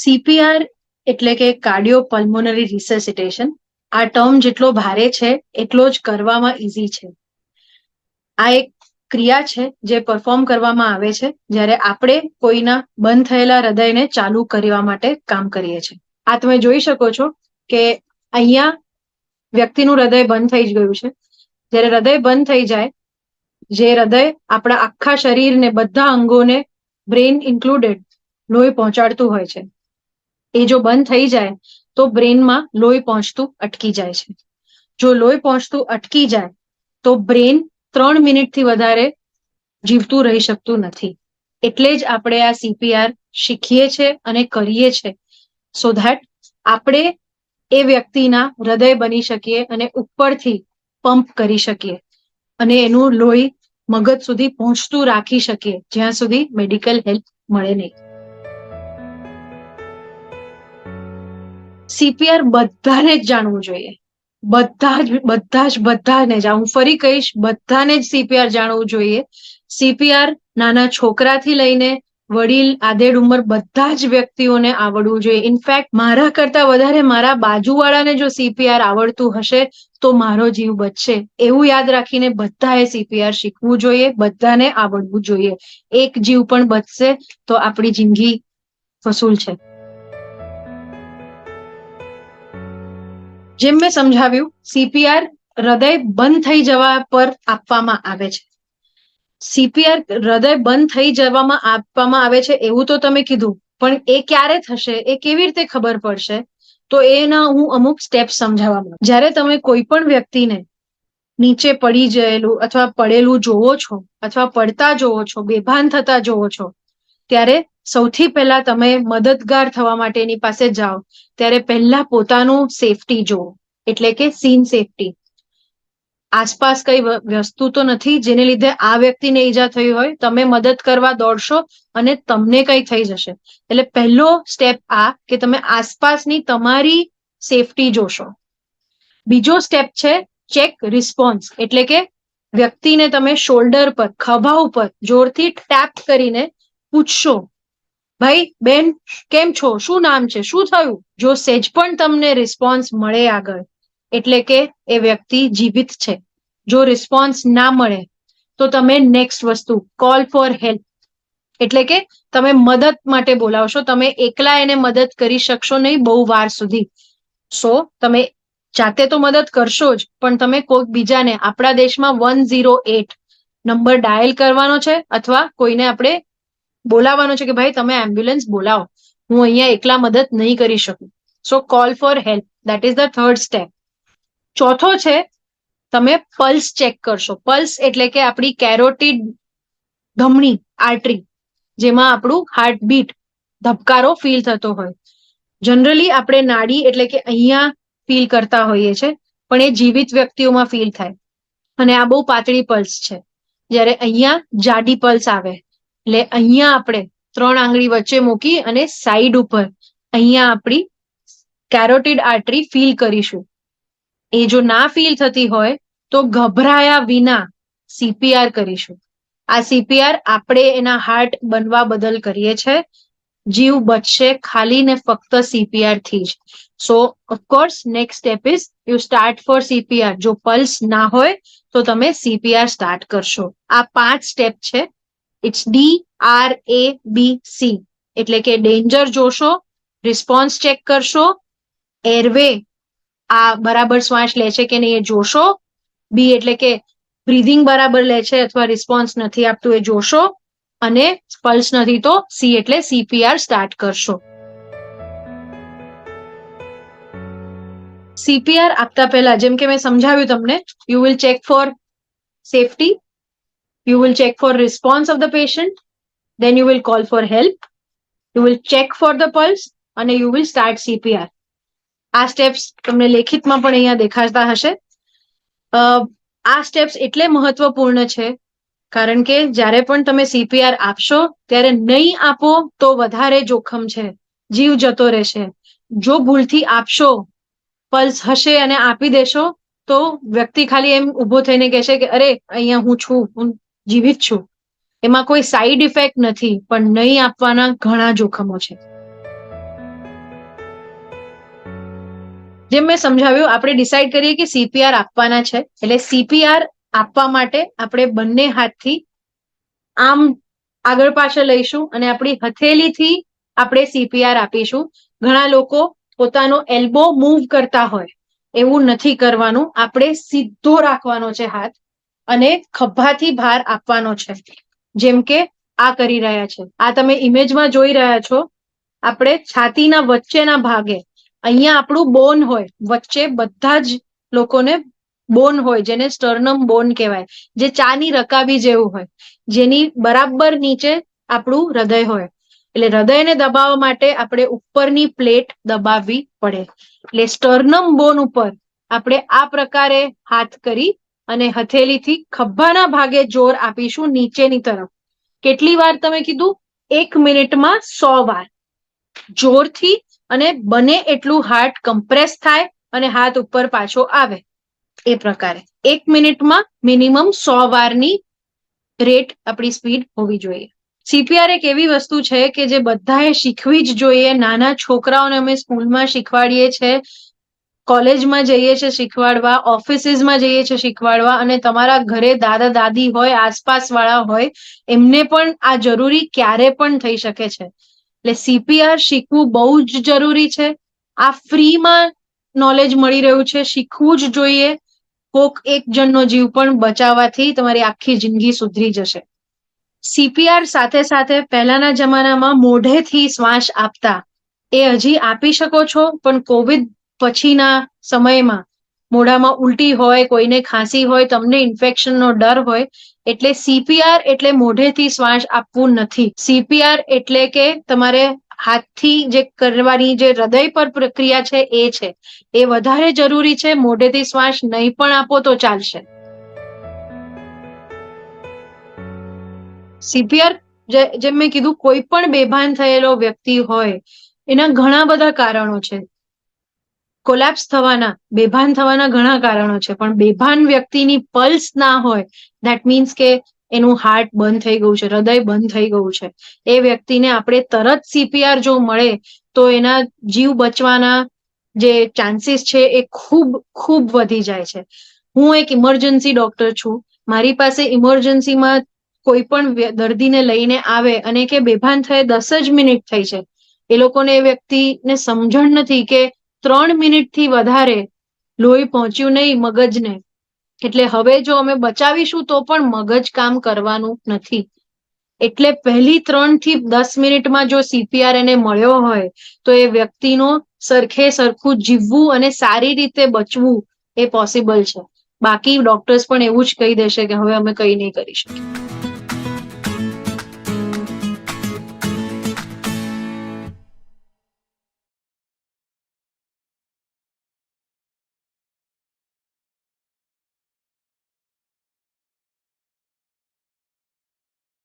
CPR એટલે કે cardio pulmonary રિસેસિટેશન આ ટર્મ જેટલો ભારે છે, એટલો જ કરવામાં ઇઝી છે. આ એક ક્રિયા છે જે પરફોર્મ કરવામાં આવે છે, જ્યારે આપણે કોઈના બંધ થયેલા હૃદયને ચાલુ કરવા માટે કામ કરીએ છીએ. આ તમે જોઈ શકો છો કે અહીંયા વ્યક્તિનું હૃદય બંધ થઈ ગયું છે. જ્યારે હૃદય બંધ થઈ જાય, જે હૃદય આપણા આખા શરીરને બધા અંગોને બ્રેન ઇન્ક્લુડેડ, લોહી પહોંચાડતું હોય છે. એ જો બંધ થઈ જાય, તો બ્રેનમાં લોહી પહોંચતું અટકી જાય છે. જો લોહી પહોંચતું અટકી જાય, તો બ્રેન ત્રણ મિનિટથી વધારે જીવતું રહી શકતું નથી. એટલે જ આપણે આ સીપીઆર શીખીએ છીએ અને કરીએ છીએ સો ધેટ આપણે એ વ્યક્તિના હૃદય બની શકીએ અને ઉપરથી પંપ કરી શકીએ. અને એનું લોહી મગજ સુધી પહોંચતું રાખી શકીએ, જ્યાં સુધી મેડિકલ હેલ્પ મળે નહીં. સીપીઆર બધાને જ જાણવું જોઈએ. બધા જ બધા જ, બધાને જ. હું ફરી કહીશ, બધાને જ સીપીઆર જાણવું જોઈએ. સીપીઆર નાના છોકરાથી લઈને વડીલ આદેડ ઉંમર બધા જ વ્યક્તિઓને આવડવું જોઈએ. ઇનફેક્ટ મારા કરતા વધારે મારા બાજુવાળાને જો સીપીઆર આવડતું હશે, તો મારો જીવ બચશે. એવું યાદ રાખીને બધાએ સીપીઆર શીખવું જોઈએ, બધાને આવડવું જોઈએ. એક જીવ પણ બચશે, તો આપણી જિંદગી વસૂલ છે. જેમ મેં સમજાવ્યું સીપીઆર હૃદય બંધ થઈ જવા પર આપવામાં આવે છે. સીપીઆર હૃદય બંધ થઈ જવામાં આપવામાં આવે છે એવું તો તમે કીધું, પણ એ ક્યારે થશે એ કેવી રીતે ખબર પડશે, તો એના હું અમુક સ્ટેપ સમજાવવા જ્યારે તમે કોઈ પણ વ્યક્તિને નીચે પડી જયેલું અથવા પડેલું જોવો છો અથવા પડતા જોવો છો, બેભાન થતા જોવો છો ત્યારે સૌથી પહેલા તમે મદદગાર થવા માટેની પાસે જાઓ. ત્યારે પહેલા પોતાનું સેફટી જુઓ. એટલે કે સીન સેફટી આસપાસ કઈ વસ્તુ તો નથી જેને લીધે આ વ્યક્તિને ઈજા થઈ હોય, તમે મદદ કરવા દોડશો અને તમને કઈ થઈ જશે. એટલે પહેલો સ્ટેપ આ કે તમે આસપાસની તમારી સેફટી જોશો. બીજો સ્ટેપ છે ચેક રિસ્પોન્સ એટલે કે વ્યક્તિને તમે શોલ્ડર પર, ખભા ઉપર જોરથી ટેપ કરીને પૂછશો. ભાઈ, બેન, કેમ છો? શું નામ છે? શું થયું? જો સેજ પણ તમને રિસ્પોન્સ મળે આગળ, એટલે કે એ વ્યક્તિ જીવિત છે. જો રિસ્પોન્સ ના મળે, તો તમે નેક્સ્ટ વસ્તુ કોલ ફોર હેલ્પ એટલે કે તમે મદદ માટે બોલાવશો. તમે એકલા એને મદદ કરી શકશો નહીં બહુ વાર સુધી. સો, તમે જાતે તો મદદ કરશો જ, પણ તમે કોઈક બીજાને, આપણા દેશમાં one zero eight number dial કરવાનો છે, અથવા કોઈને આપણે બોલાવવાનો છે કે ભાઈ તમે એમ્બ્યુલન્સ બોલાવો. હું અહીંયા એકલા મદદ નહીં કરી શકું. So call for help that is the third step ચોથો છે, તમે પલ્સ ચેક કરશો. પલ્સ એટલે કે આપણી કેરોટીડ ધમણી આર્ટરી જેમાં આપણું હાર્ટબીટ ધબકારો ફીલ થતો હોય. જનરલી આપણે નાડી એટલે કે અહીંયા ફીલ કરતા હોઈએ છીએ પણ એ જીવિત વ્યક્તિઓમાં ફીલ થાય. અને આ બહુ પાતળી પલ્સ છે. જ્યારે અહીંયા જાડી પલ્સ આવે. એટલે અહીંયા આપણે ત્રણ આંગળી વચ્ચે મૂકી અને સાઈડ ઉપર અહીંયા આપણી કેરોટીડ આર્ટરી ફીલ કરીશું. એ જો ના ફીલ થતી હોય તો ગભરાયા વિના સીપીઆર કરીશું. આ સીપીઆર આપણે એના હાર્ટ બનવા બદલ કરીએ છીએ જીવ બચશે ખાલી ને ફક્ત સીપીઆરથી જ. So of course next step is you start for CPR જો પલ્સ ના હોય તો તમે સીપીઆર સ્ટાર્ટ કરશો. આ પાંચ સ્ટેપ છે. It's D R A B C એટલે કે ડેન્જર જોશો રિસ્પોન્સ ચેક કરશો એરવે આ બરાબર શ્વાસ લે છે કે નહીં એ જોશો બી એટલે કે બ્રીધિંગ બરાબર લે છે અથવા રિસ્પોન્સ નથી આપતું એ જોશો, અને પલ્સ નથી તો સી એટલે સીપીઆર સ્ટાર્ટ કરશો. સીપીઆર આપતા પહેલા, જેમ કે મેં સમજાવ્યું તમને you will check for safety you will check for response of the patient then you will call for help you will check for the pulse અને યુ વિલ સ્ટાર્ટ સીપીઆર આ સ્ટેપ્સ તમને લેખિતમાં પણ અહીંયા દેખાતા હશે. આ સ્ટેપ્સ એટલે મહત્વપૂર્ણ છે, કારણ કે જ્યારે પણ તમે સીપીઆર આપશો, ત્યારે નહીં આપો તો વધારે જોખમ છે, જીવ જતો રહેશે. જો ભૂલથી આપશો, પલ્સ હશે અને આપી દેશો, તો વ્યક્તિ ખાલી એમ ઊભો થઈને કહેશે કે અરે, અહીંયા હું છું, હું જીવિત છું. એમાં કોઈ સાઈડ ઇફેક્ટ નથી, પણ નહીં આપવાના ઘણા જોખમો છે. જેમ મેં સમજાવ્યું, આપણે ડિસાઈડ કરીએ કે સીપીઆર આપવાના છે, એટલે સીપીઆર આપવા માટે આપણે બંને હાથથી આમ આગળ પાછળ લઈશું અને આપણી હથેલીથી આપણે સીપીઆર આપીશું. ઘણા લોકો પોતાનો એલ્બો મૂવ કરતા હોય, એવું નથી કરવાનું. આપણે સીધો રાખવાનો છે હાથ. અને ખભાથી ભાર આપવાનો છે. જેમ કે આ કરી રહ્યા છે. આ તમે ઇમેજમાં જોઈ રહ્યા છો. આપણે છાતીના વચ્ચેના ભાગે, અહીંયા આપણું બોન હોય, વચ્ચે બધા જ લોકોને બોન હોય, જેને સ્ટર્નમ બોન કહેવાય, જે ચાની રકાબી જેવું હોય, જેની બરાબર નીચે આપણું હૃદય હોય. એટલે હૃદયને દબાવવા માટે આપણે ઉપરની પ્લેટ દબાવવી પડે. એટલે સ્ટર્નમ બોન ઉપર આપણે આ પ્રકારે હાથ કરી અને હથેલીથી ખભાના ભાગે જોર આપીશું નીચેની તરફ. કેટલી વાર તમે કીધું? એક મિનિટમાં સો વાર. જોરથી અને બને એટલું હાર્ટ કમ્પ્રેસ થાય અને હાથ ઉપર પાછો આવે. એ પ્રકારે. એક મિનિટમાં મિનિમમ સો વારની રેટ આપણી સ્પીડ હોવી જોઈએ. સીપીઆર એક એવી વસ્તુ છે કે જે બધાએ શીખવી જ જોઈએ. નાના છોકરાઓને અમે સ્કૂલમાં શીખવાડીએ છીએ કોલેજમાં જઈએ છીએ શીખવાડવા, ઓફિસીસમાં જઈએ છીએ શીખવાડવા અને તમારા ઘરે દાદા, દાદી હોય આસપાસ વાળા હોય, એમને પણ આ જરૂરી ક્યારે પણ થઈ શકે છે. એટલે સીપીઆર શીખવું બહુ જ જરૂરી છે. આ ફ્રીમાં નોલેજ મળી રહ્યું છે. શીખવું જ જોઈએ. કોક એક જણનો જીવ પણ બચાવવાથી તમારી આખી જિંદગી સુધરી જશે. સીપીઆર સાથે સાથે પહેલાના જમાનામાં મોઢેથી શ્વાસ આપતા એ હજી આપી શકો છો, પણ કોવિડ પછીના સમયમાં મોઢામાં ઉલટી હોય, કોઈને ખાંસી હોય, તમને ઇન્ફેક્શનનો ડર હોય, એટલે સીપીઆર એટલે મોઢેથી શ્વાસ આપવું નથી. સીપીઆર એટલે કે તમારે હાથથી જે કરવાની જે હૃદય પર પ્રક્રિયા છે એ છે. એ વધારે જરૂરી છે, મોઢેથી શ્વાસ નહીં પણ આપો તો ચાલશે. સીપીઆર જેમ મેં કીધું, કોઈ પણ બેભાન થયેલો વ્યક્તિ હોય, એના ઘણા બધા કારણો છે. કોલેપ્સ થવાના, બેભાન થવાના ઘણા કારણો છે, પણ બેભાન વ્યક્તિની પલ્સ ના હોય ધેટ મીન્સ કે એનું હાર્ટ બંધ થઈ ગયું છે, હૃદય બંધ થઈ ગયું છે. એ વ્યક્તિને આપણે તરત સીપીઆર જો મળે, તો એના જીવ બચવાના જે ચાન્સીસ છે એ ખૂબ ખૂબ વધી જાય છે. હું એક ઇમરજન્સી ડોક્ટર છું. મારી પાસે ઇમરજન્સીમાં કોઈ પણ દર્દીને લઈને આવે અને કે બેભાન થયે દસ જ મિનિટ થઈ છે. એ લોકોને એ વ્યક્તિને સમજણ નથી કે ત્રણ મિનિટથી વધારે લોહી પહોંચ્યું નહીં મગજને. એટલે હવે જો અમે બચાવીશું તો પણ મગજ કામ કરવાનું નથી. એટલે પહેલી ત્રણથી દસ મિનિટમાં જો સીપીઆર એને મળ્યો હોય, તો એ વ્યક્તિનો સરખે સરખું જીવવું અને સારી રીતે બચવું એ પોસિબલ છે. બાકી ડોક્ટર્સ પણ એવું જ કહી દેશે કે હવે અમે કંઈ નહીં કરી શકીએ.